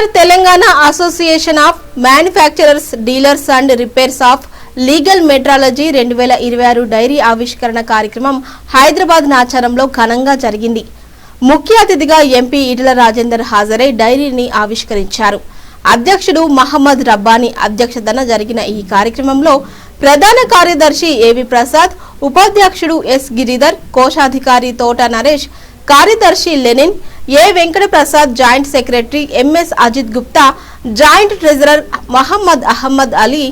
Inter Telangana association of manufacturers dealers and repairs of legal metrology రెండు వేల ఇరవై ఆరు డైరీ ఆవిష్కరణ కార్యక్రమం హైదరాబాద్ నాచారంలో ఘనంగా జరిగింది. ముఖ్య అతిథిగా ఎంపీ ఈటల రాజేందర్ హాజరై డైరీని ఆవిష్కరించారు. అధ్యక్షుడు మహమ్మద్ రబ్బానీ అధ్యక్షతన జరిగిన ఈ కార్యక్రమంలో ప్రధాన కార్యదర్శి ఏవి ప్రసాద్ ఉపాధ్యక్షుడు ఎస్ గిరిధర్ కోశాధికారి తోట నరేష్ కార్యదర్శి Lenin A Venkata Prasad joint secretary MS Ajith Gupta joint treasurer Mohammed Ahmed Ali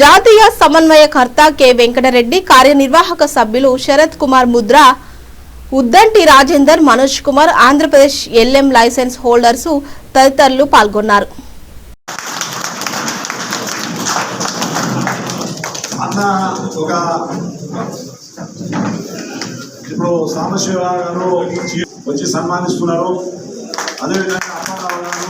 జాతీయ సమన్వయకర్త కె వెంకటరెడ్డి కార్యనిర్వాహక సభ్యులు Sharath Kumar Mudra Uddanti Rajender Manoj Kumar Andhra Pradesh LM license holders తదితరులు పాల్గొన్నారు. ఇప్పుడు సాంబశివ గారు వచ్చి సన్మానిస్తున్నారు అదేవిధంగా అప్పారావు గారు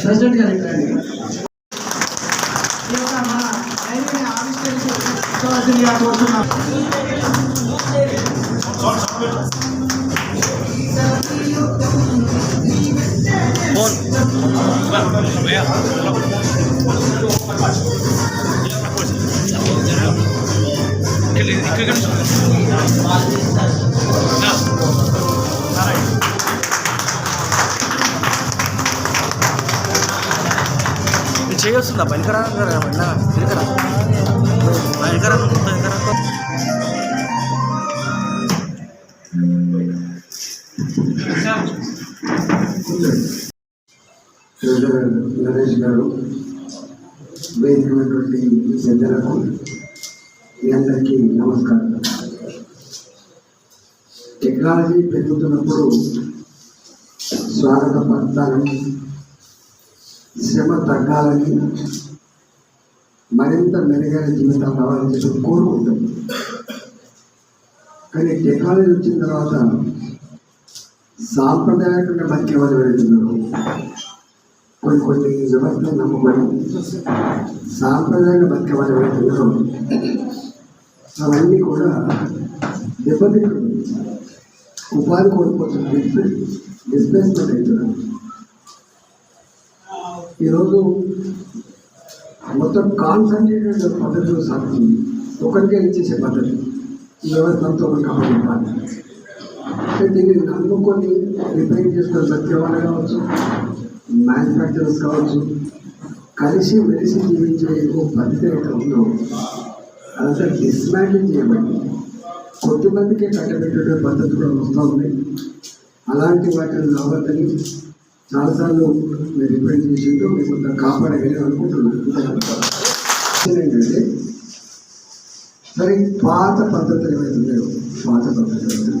ప్రెసిడెంట్. గారు ఇక్కడ చేయొస్తుందా? వెనకరా వెనకరా వెనకరా వెనకరా ట్రెజరర్ నరేష్ గారు వేదికమైనటువంటి పెద్దలకు మీ అందరికీ నమస్కారం టెక్నాలజీ పెరుగుతున్నప్పుడు స్వాగత పడతానని శ్రమ తగ్గాలని మరింత మెరుగైన జీవితం కావాలని చెప్పి కోరుకుంటాం. కానీ టెక్నాలజీ వచ్చిన తర్వాత సాంప్రదాయకంగా మధ్య వాళ్ళు వెళ్తున్నారు కొన్ని కొన్ని వ్యవస్థలు నమ్ముకొని సాంప్రదాయ బతికే వాళ్ళు అవన్నీ కూడా దెబ్బతింటుంది ఉపాధి కోల్పోతుంది డిస్ప్లేస్మెంట్ అవుతున్నారు ఈరోజు మొత్తం కాన్సన్ట్రేటెడ్ పద్ధతిలో సాగుతుంది. ఒకరికే ఇచ్చేసే పద్ధతి ఈ కాబట్టి అంటే దీన్ని నమ్ముకొని రిపేర్ చేసుకొని సత్యవాళ్ళు కావచ్చు మ్యానుఫ్యాక్చరర్స్ కావచ్చు కలిసి మెలిసి జీవించే పద్ధతి అయితే ఉందో అదంతా డిస్మాంటిల్ చేయబడి కొద్దిమందికే కట్టబెట్టే పద్ధతి కూడా వస్తూ ఉంది. అలాంటి వాటిని రావద్దని చాలాసార్లు మీరు రిపేర్ చేసింటూ మీరు కొంత కాపాడగలిగి అనుకుంటున్నాను. ఏంటంటే సరే పాత పద్ధతులు ఏవైతే పాత పద్ధతులు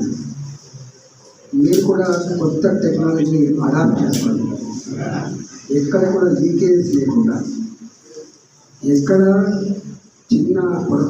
మీరు కూడా కొత్త టెక్నాలజీ అడాప్ట్ చేసుకోండి ఎక్కడ కూడా లీకేజ్ లేకుండా ఎక్కడ చిన్న పొరపాటు